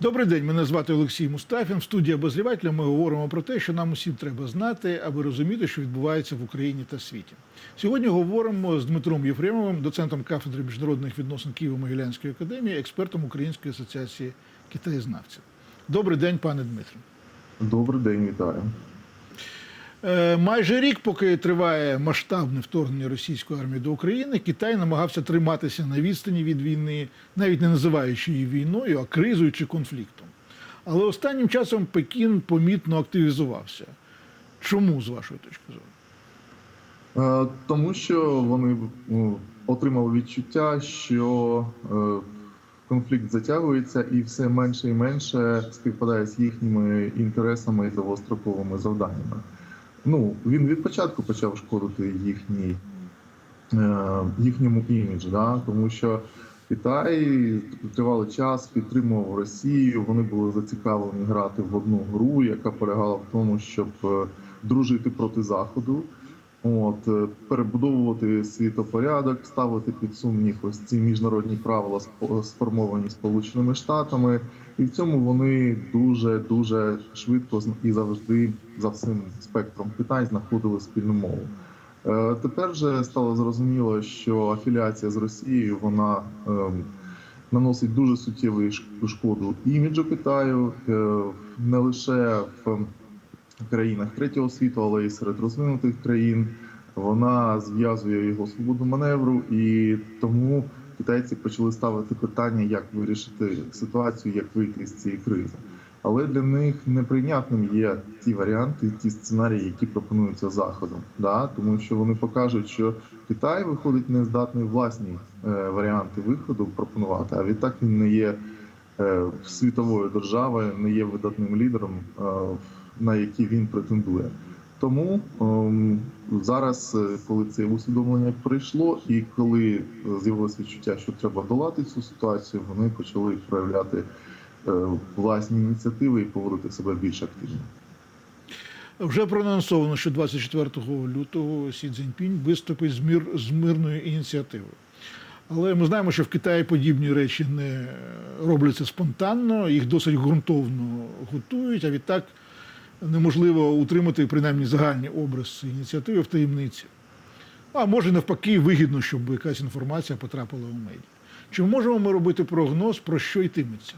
Добрий день, мене звати Олексій Мустафін. В студії обозрівателя ми говоримо про те, що нам усім треба знати, аби розуміти, що відбувається в Україні та світі. Сьогодні говоримо з Дмитром Єфремовим, доцентом кафедри міжнародних відносин Києво-Могилянської академії, експертом Української асоціації китаєзнавців. Добрий день, пане Дмитре. Добрий день, вітаю. Е, Майже рік, поки триває масштабне вторгнення російської армії до України, Китай намагався триматися на відстані від війни, навіть не називаючи її війною, а кризою чи конфліктом. Але останнім часом Пекін помітно активізувався. Чому, з вашої точки зору? Е, Тому що вони ну, отримали відчуття, що е, конфлікт затягується і все менше і менше співпадає з їхніми інтересами і довгостроковими завданнями. Ну, він від початку почав шкодити їхній, е, їхньому іміджу, да? тому що Китай тривалий час підтримував Росію. Вони були зацікавлені грати в одну гру, яка полягала в тому, щоб е, дружити проти заходу. От е, перебудовувати світопорядок, ставити під сумнів ось ці міжнародні правила, сформовані Сполученими Штатами, і в цьому вони дуже дуже швидко і завжди за всім спектром питань знаходили спільну мову. Е, Тепер же стало зрозуміло, що афіліація з Росією вона ем, наносить дуже суттєву шкоду іміджу Китаю е, не лише в країнах третього світу, але й серед розвинутих країн. Вона зв'язує його свободу маневру, і тому китайці почали ставити питання, як вирішити ситуацію, як вийти з цієї кризи. Але для них неприйнятним є ті варіанти, ті сценарії, які пропонуються заходом, да? тому що вони покажуть, що Китай виходить не здатний власні е, варіанти виходу пропонувати, а відтак він не є е, світовою державою, не є видатним лідером, е, на який він претендує. Тому ем, зараз, е, коли це усвідомлення прийшло, і коли е, з'явилось відчуття, що треба долати цю ситуацію, вони почали проявляти е, власні ініціативи і поводити себе більш активно. Вже проанонсовано, що 24 лютого Сі Цзіньпінь виступить з, мир, з мирною ініціативою. Але ми знаємо, що в Китаї подібні речі не робляться спонтанно, їх досить ґрунтовно готують, а відтак неможливо утримати принаймні загальний образ ініціативи в таємниці. А може навпаки, вигідно, щоб якась інформація потрапила у медіа. Чи можемо ми робити прогноз, про що йтиметься?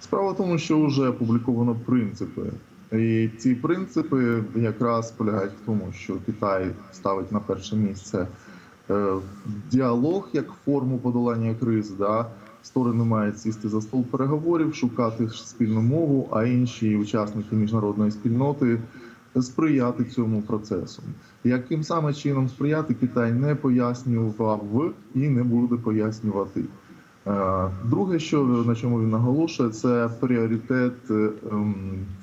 Справа в тому, що вже опубліковано принципи, і ці принципи якраз полягають в тому, що Китай ставить на перше місце е, діалог як форму подолання кризи. Да? Сторони мають сісти за стол переговорів, шукати спільну мову, а інші учасники міжнародної спільноти сприяти цьому процесу. Яким саме чином сприяти Китай не пояснював і не буде пояснювати. Е, Друге, що на чому він наголошує, це пріоритет ем,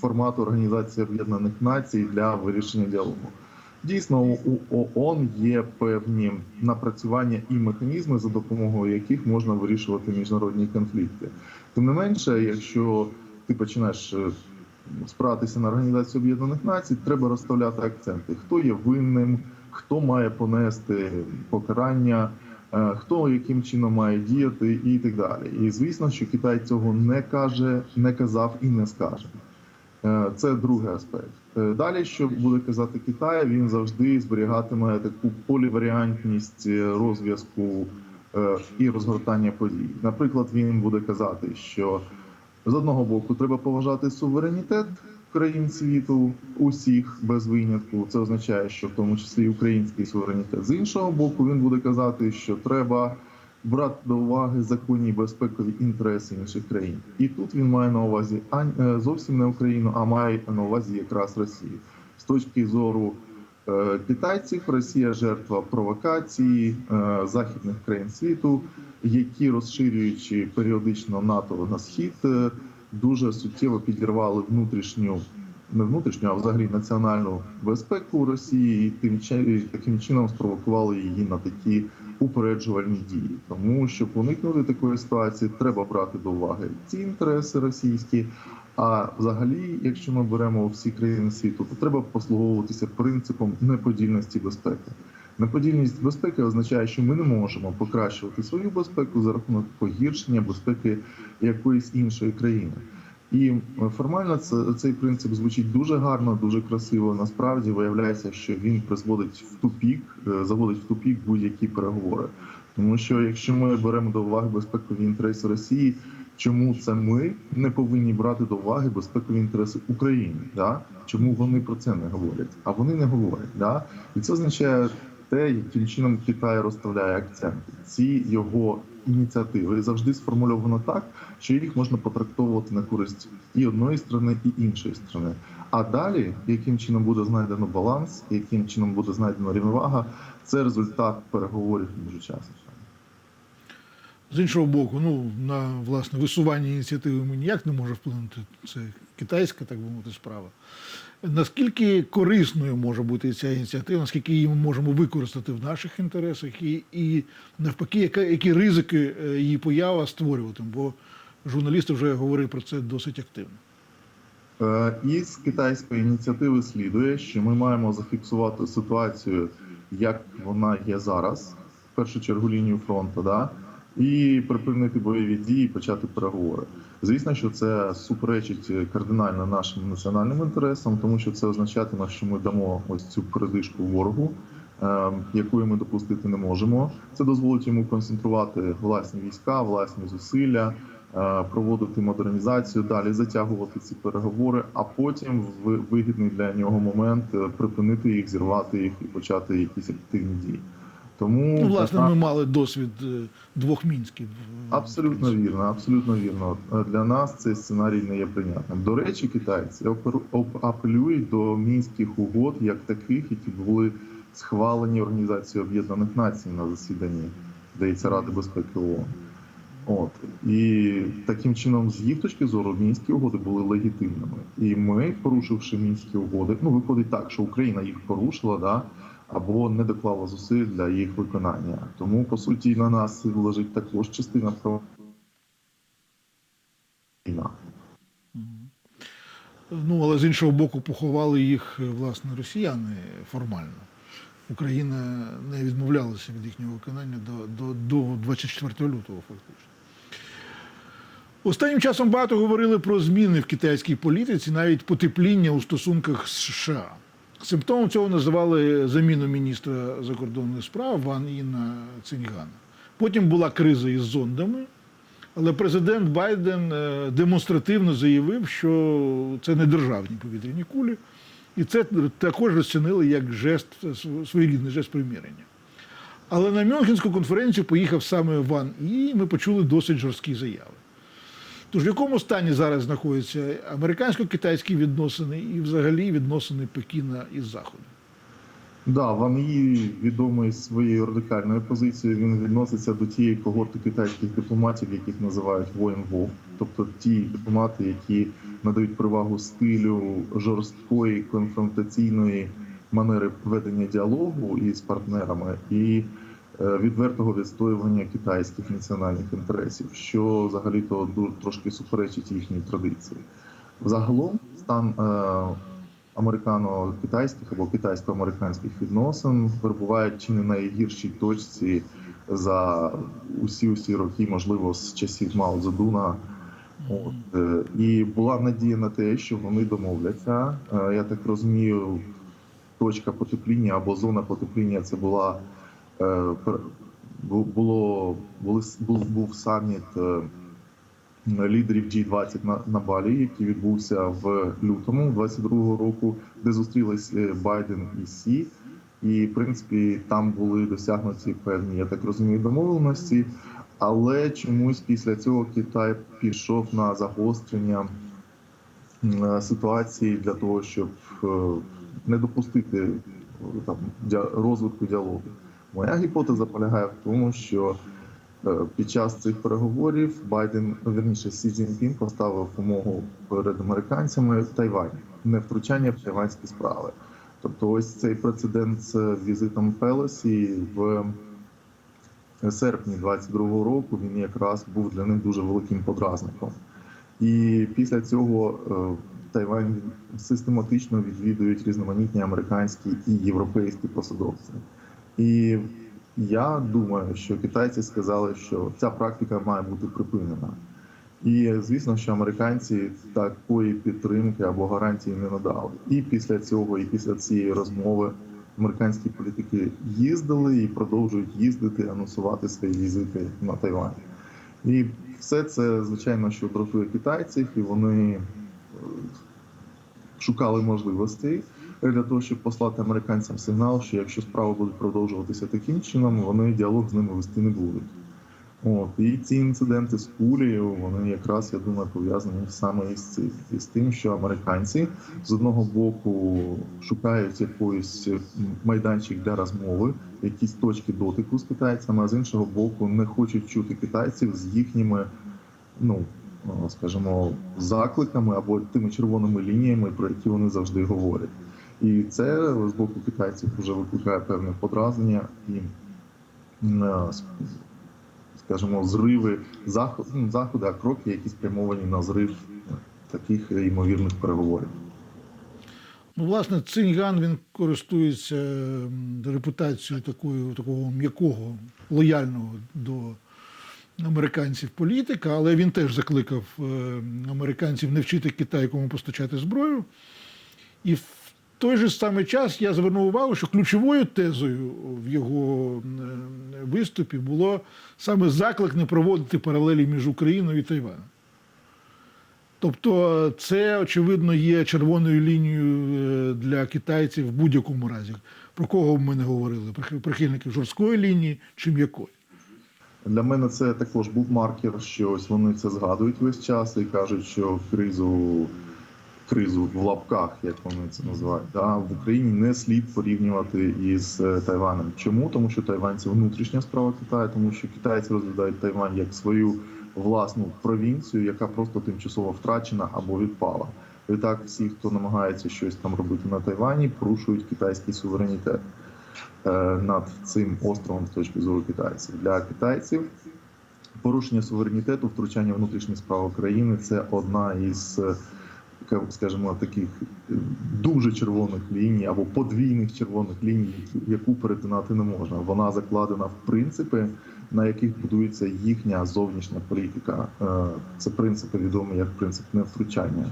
формату Організації Об'єднаних Націй для вирішення діалогу. Дійсно, у ООН є певні напрацювання і механізми, за допомогою яких можна вирішувати міжнародні конфлікти. Тим не менше, якщо ти починаєш е, спиратися на Організацію Об'єднаних Націй, треба розставляти акценти: хто є винним, хто має понести покарання, е, хто яким чином має діяти, і так далі. І звісно, що Китай цього не каже, не казав і не скаже. Е, Це другий аспект. Е, Далі, що буде казати Китай, він завжди зберігатиме таку поліваріантність е, розв'язку і розгортання подій. Наприклад, він буде казати, що з одного боку треба поважати суверенітет країн світу, усіх без винятку. Це означає, що в тому числі і український суверенітет. З іншого боку, він буде казати, що треба брати до уваги законні безпекові інтереси інших країн. І тут він має на увазі а е, зовсім не Україну, а має на увазі якраз Росію. З точки зору е, китайців, Росія жертва провокації е, західних країн світу, які розширюючи періодично НАТО на схід, дуже суттєво підірвали внутрішню. Не внутрішню, а взагалі національну безпеку Росії, і тим таким чином спровокували її на такі упереджувальні дії. Тому щоб уникнути такої ситуації, треба брати до уваги ці інтереси російські. А взагалі, якщо ми беремо всі країни світу, то треба послуговуватися принципом неподільності безпеки. Неподільність безпеки означає, що ми не можемо покращувати свою безпеку за рахунок погіршення безпеки якоїсь іншої країни. І е, формально це, цей принцип звучить дуже гарно, дуже красиво. Насправді виявляється, що він призводить в тупік, е, заводить в тупік будь-які переговори. Тому що якщо ми беремо до уваги безпекові інтереси Росії, чому це ми не повинні брати до уваги безпекові інтереси України? Да? Чому вони про це не говорять? А вони не говорять. Да? І це означає те, яким чином Китай розставляє акценти. Ці його ініціативи завжди сформульовано так, що їх можна потрактовувати на користь і одної сторони, і іншої сторони. А далі, яким чином буде знайдено баланс, яким чином буде знайдено рівновага, це результат переговорів між учасниками. З іншого боку, ну на власне висування ініціативи ми ніяк не може вплинути. Це китайська, так би мовити, справа. Наскільки корисною може бути ця ініціатива, наскільки її ми можемо використати в наших інтересах, і, і навпаки, яка, які ризики е, її поява створюватиме? Бо журналісти вже говорили про це досить активно. Е, Із китайської ініціативи слідує, що ми маємо зафіксувати ситуацію, як вона є зараз, в першу чергу лінію фронту, да, і припинити бойові дії, почати переговори. Звісно, що це суперечить кардинально нашим національним інтересам, тому що це означатиме, що ми дамо ось цю передишку ворогу, е, якої ми допустити не можемо. Це дозволить йому концентрувати власні війська, власні зусилля, е, проводити модернізацію, далі затягувати ці переговори, а потім в вигідний для нього момент е, припинити їх, зірвати їх і почати якісь активні дії. Тому Ну, власне, така- ми мали досвід е, двох мінськів. Абсолютно вірно, абсолютно вірно. Е, Для нас цей сценарій не є прийнятним. До речі, китайці апелюють до мінських угод як таких, які були схвалені Організацією Об'єднаних Націй на засіданні, здається, Ради безпеки ООН. От і таким чином, з їх точки зору, мінські угоди були легітимними. І ми, порушивши мінські угоди, ну виходить так, що Україна їх порушила, да або не доклала зусиль для їх виконання. Тому по суті на нас лежить також частина війна. Ну, але з іншого боку, поховали їх е, власне росіяни формально. Україна не відмовлялася від їхнього виконання до, до, до 24 лютого, фактично. Останнім часом багато говорили про зміни в китайській політиці, навіть потепління у стосунках з США. Симптомом цього називали заміну міністра закордонних справ Ван Іна Циньгана. Потім була криза із зондами, але президент Байден е, демонстративно заявив, що це не державні повітряні кулі, і це також розцінили як жест, своєрідний жест примирення. Але на Мюнхенську конференцію поїхав саме Ван І, і ми почули досить жорсткі заяви. Тож в якому стані зараз знаходяться американсько-китайські відносини і взагалі відносини Пекіна із Заходом? Да, Ван Ї відомий своєю радикальною позицією. Він відноситься до тієї когорти китайських дипломатів, яких називають воїн вов, тобто ті дипломати, які надають перевагу стилю жорсткої конфронтаційної манери ведення діалогу із партнерами і відвертого відстоювання китайських національних інтересів, що взагалі-то ду- трошки суперечить їхній традиції. Взагалом стан е, американо-китайських або китайсько-американських відносин перебувають чи не найгіршій точці за усі усі роки, можливо, з часів Мао Цзедуна. От е, і була надія на те, що вони домовляться. Е, Я так розумію, точка потепління або зона потепління це була е, було був, був саміт е, лідерів G20 на, на Балі, який відбувся в лютому 22-го року, де зустрілись е, Байден і Сі. І в принципі там були досягнуті певні, я так розумію, домовленості. Але чомусь після цього Китай пішов на загострення е, ситуації для того, щоб е, не допустити е, там розвитку діалогу. Моя гіпотеза полягає в тому, що е, під час цих переговорів Байден, ну, вірніше, Сі Цзіньпін поставив умову перед американцями Тайвань, не втручання в тайванські справи. Тобто, ось цей прецедент з візитом Пелосі в серпні 22-го року він якраз був для них дуже великим подразником. І після цього е, Тайвань систематично відвідують різноманітні американські і європейські посадовці. І я думаю, що китайці сказали, що ця практика має бути припинена. І звісно, що американці такої підтримки або гарантії не надали. І після цього, і після цієї розмови, американські політики їздили і продовжують їздити, анонсувати свої візити на Тайвань. І все це, звичайно, що дратує китайців, і вони е, шукали можливостей для того, щоб послати американцям сигнал, що якщо справи будуть продовжуватися таким чином, вони діалог з ними вести не будуть. От і ці інциденти з кулею, вони якраз я думаю пов'язані саме із цим із тим, що американці з одного боку шукають якийсь майданчик для розмови, якісь точки дотику з китайцями, а з іншого боку не хочуть чути китайців з їхніми, ну скажімо, закликами або тими червоними лініями, про які вони завжди говорять. І це з боку китайців вже викликає певне подразнення і е, скажімо, зриви ну, заходи, а кроки, які спрямовані на зрив таких ймовірних переговорів. Ну, власне, Циньган він користується репутацією такою, такого м'якого, лояльного до американців політика, але він теж закликав е, американців не вчити Китай, кому постачати зброю. І той же самий час я звернув увагу, що ключовою тезою в його е, виступі було саме заклик не проводити паралелі між Україною і Тайваном. Тобто, це очевидно є червоною лінією е, для китайців в будь-якому разі. Про кого ми не говорили? Прих- Прихильників жорсткої лінії чи м'якої? Для мене це також був маркер, що ось вони це згадують весь час і кажуть, що кризу, кризу в лапках, як вони це називають, да, в Україні не слід порівнювати із е, Тайванем. Чому? Тому що Тайвань це внутрішня справа Китаю, тому що китайці розглядають Тайвань як свою власну провінцію, яка просто тимчасово втрачена або відпала. І так, всі, хто намагається щось там робити на Тайвані, порушують китайський суверенітет е, над цим островом з точки зору китайців. Для китайців порушення суверенітету, втручання в внутрішні справи країни це одна із, е, скажімо, таких е, дуже червоних ліній або подвійних червоних ліній, яку перетинати не можна. Вона закладена в принципи, на яких будується їхня зовнішня політика. Е, Це принципи відомі як принцип невтручання.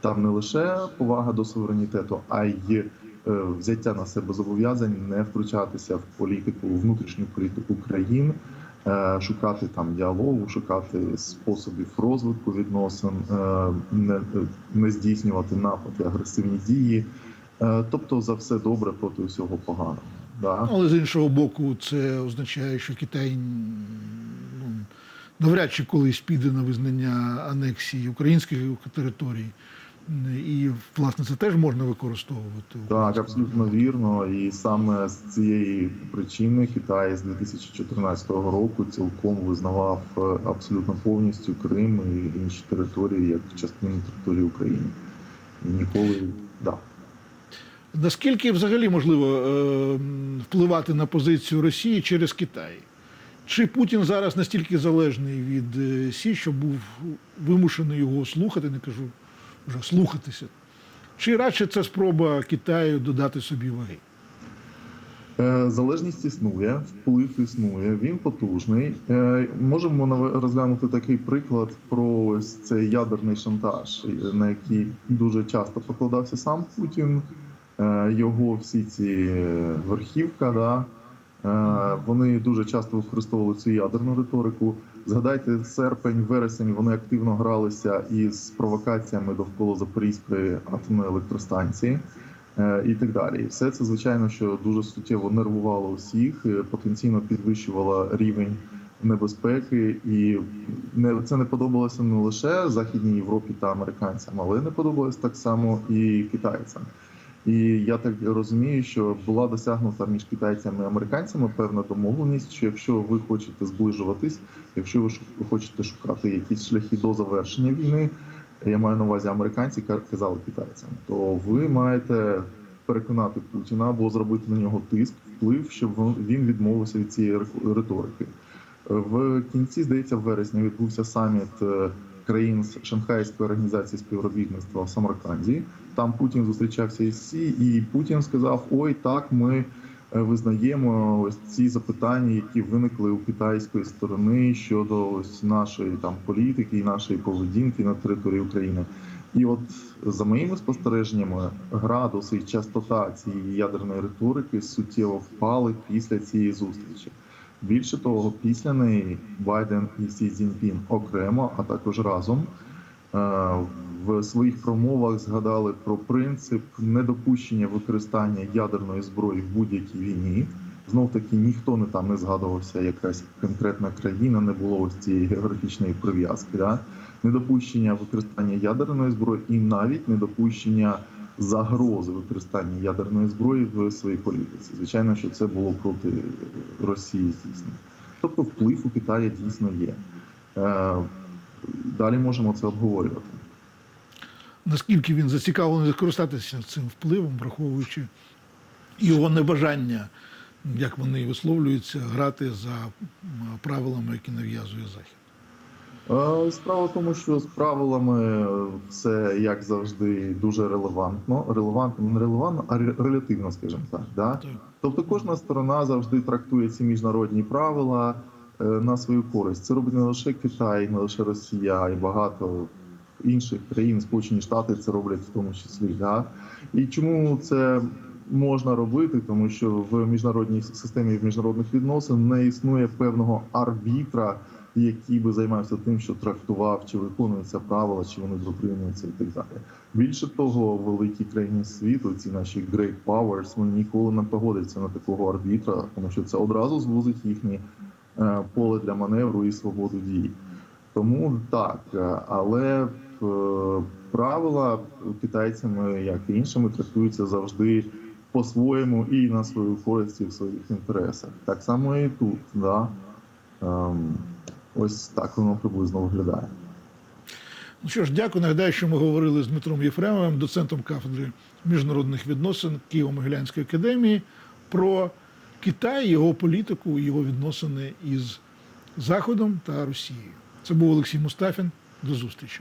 Там не лише повага до суверенітету, а й е, взяття на себе зобов'язань не втручатися в політику, внутрішню політику країн, шукати там діалогу, шукати способів розвитку відносин, е, не, здійснювати напади, агресивні дії. Е, Тобто за все добре проти всього поганого. Да? Але з іншого боку, це означає, що Китай ну, навряд чи колись піде на визнання анексії українських територій. І, власне, це теж можна використовувати. Так, абсолютно вірно. І саме з цієї причини Китай з 2014 року цілком визнавав е, абсолютно повністю Крим і інші території як частину території України. І ніколи да. Наскільки взагалі можливо е, впливати на позицію Росії через Китай? Чи Путін зараз настільки залежний від е, Сі, що був вимушений його слухати, не кажу вже слухатися? Чи радше це спроба Китаю додати собі ваги? Е, Залежність існує, вплив існує, він потужний. Е, Можемо розглянути такий приклад про ось цей ядерний шантаж, е, на який дуже часто покладався сам Путін. Його всі ці верхівка, да, вони дуже часто використовували цю ядерну риторику. Згадайте, серпень, вересень вони активно гралися із провокаціями довкола Запорізької атомної електростанції е, і так далі. І все це, звичайно, що дуже суттєво нервувало усіх, е, потенційно підвищувало рівень небезпеки, і не це не подобалося не лише Західній Європі та американцям, але не подобалось так само і китайцям. І я так розумію, що була досягнута між китайцями і американцями певна домовленість, що якщо ви хочете зближуватись, якщо ви хочете шукати якісь шляхи до завершення війни, я маю на увазі американці ка- казали китайцям, то ви маєте переконати Путіна або зробити на нього тиск, вплив, щоб він- відмовився від цієї рик- риторики. В кінці, здається, в вересні відбувся саміт е, країн Шанхайської організації співробітництва в Самарканді. Там Путін зустрічався із Сі, і Путін сказав: Ой, так, ми е, визнаємо ось ці запитання, які виникли у китайської сторони щодо ось нашої там політики і нашої поведінки на території України. І от за моїми спостереженнями, градус і частота цієї ядерної риторики суттєво впали після цієї зустрічі. Більше того, після неї Байден і Сі Цзіньпін окремо, а також разом е, в своїх промовах згадали про принцип недопущення використання ядерної зброї в будь-якій війні. Знов таки ніхто не там не згадувався, якась конкретна країна, не було ось цієї географічної прив'язки. Да? Недопущення використання ядерної зброї і навіть недопущення загрози використання ядерної зброї в своїй політиці. Звичайно, що це було проти Росії, звісно. Тобто вплив у Китаї дійсно є. Е, Далі можемо це обговорювати. Наскільки він зацікавлений скористатися цим впливом, враховуючи його небажання, як вони висловлюються, грати за правилами, які нав'язує Захід. Е, Справа в тому, що з правилами це як завжди дуже релевантно. Релевантно, не релевантно, а релятивно, скажімо так. Да? Тобто кожна сторона завжди трактує ці міжнародні правила е, на свою користь. Це робить не лише Китай, не лише Росія, а й багато інших країн, Сполучені Штати це роблять в тому числі. Да? І чому це можна робити? Тому що в міжнародній системі в міжнародних відносин не існує певного арбітра, який би займався тим, що трактував, чи виконуються правила, чи вони дотримуються і так далі. Більше того, великі країни світу, ці наші great powers, вони ніколи не погодяться на такого арбітра, тому що це одразу звузить їхнє е, поле для маневру і свободу дій. Тому так, е, але правила китайцями, як і іншими, трактуються завжди по-своєму і на свою користь і в своїх інтересах. Так само і тут. Да? Ем, ось так воно приблизно виглядає. Ну що ж, дякую. Нагадаю, що ми говорили з Дмитром Єфремовим, доцентом кафедри міжнародних відносин Києво-Могилянської академії, про Китай, його політику, його відносини із Заходом та Росією. Це був Олексій Мустафін. До зустрічі.